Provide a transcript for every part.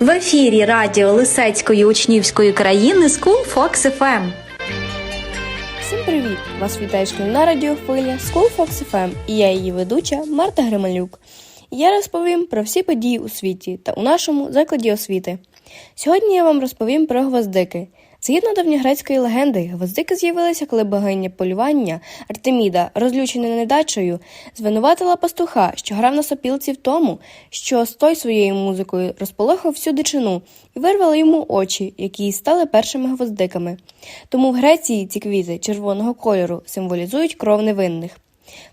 В ефірі радіо Лисецької учнівської країни School Fox FM. Всім привіт! Вас вітає шкільна радіохвиля School Fox FM і я її ведуча Марта Грималюк. Я розповім про всі події у світі та у нашому закладі освіти. Сьогодні я вам розповім про гвоздики. Згідно давньогрецької легенди, гвоздики з'явилися, коли богиня полювання Артеміда, розлючена недачею, звинуватила пастуха, що грав на сопілці в тому, що стой своєю музикою розполохав всю дичину і вирвала йому очі, які стали першими гвоздиками. Тому в Греції ці квіти червоного кольору символізують кров невинних.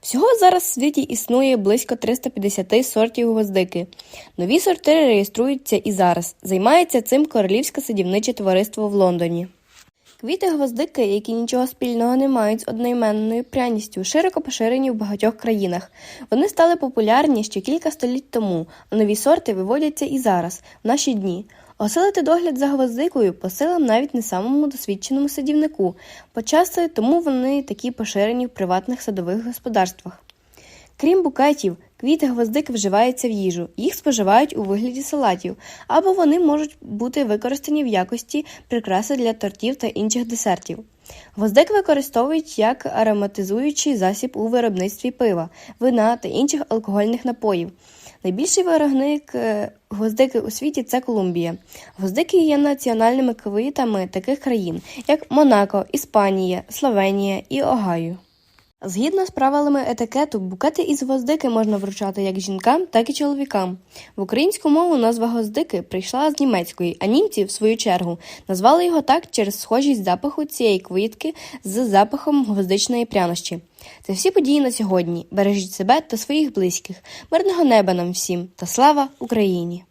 Всього зараз в світі існує близько 350 сортів гвоздики. Нові сорти реєструються і зараз. Займається цим Королівське садівниче товариство в Лондоні. Квіти гвоздики, які нічого спільного не мають з одноіменною пряністю, широко поширені в багатьох країнах. Вони стали популярні ще кілька століть тому, а нові сорти виводяться і зараз, в наші дні. Осилити догляд за гвоздикою по силам навіть не самому досвідченому садівнику, почаси тому вони такі поширені в приватних садових господарствах. Крім букетів, квіти гвоздики вживаються в їжу, їх споживають у вигляді салатів, або вони можуть бути використані в якості прикраси для тортів та інших десертів. Гвоздик використовують як ароматизуючий засіб у виробництві пива, вина та інших алкогольних напоїв. Найбільший виробник е, гвоздики у світі це Колумбія. Гвоздики є національними квітами таких країн, як Монако, Іспанія, Словенія і Огайо. Згідно з правилами етикету, букети із гвоздики можна вручати як жінкам, так і чоловікам. В українську мову назва гвоздики прийшла з німецької, а німці, в свою чергу, назвали його так через схожість запаху цієї квітки з запахом гвоздичної прянощі. Це всі події на сьогодні. Бережіть себе та своїх близьких. Мирного неба нам всім та слава Україні!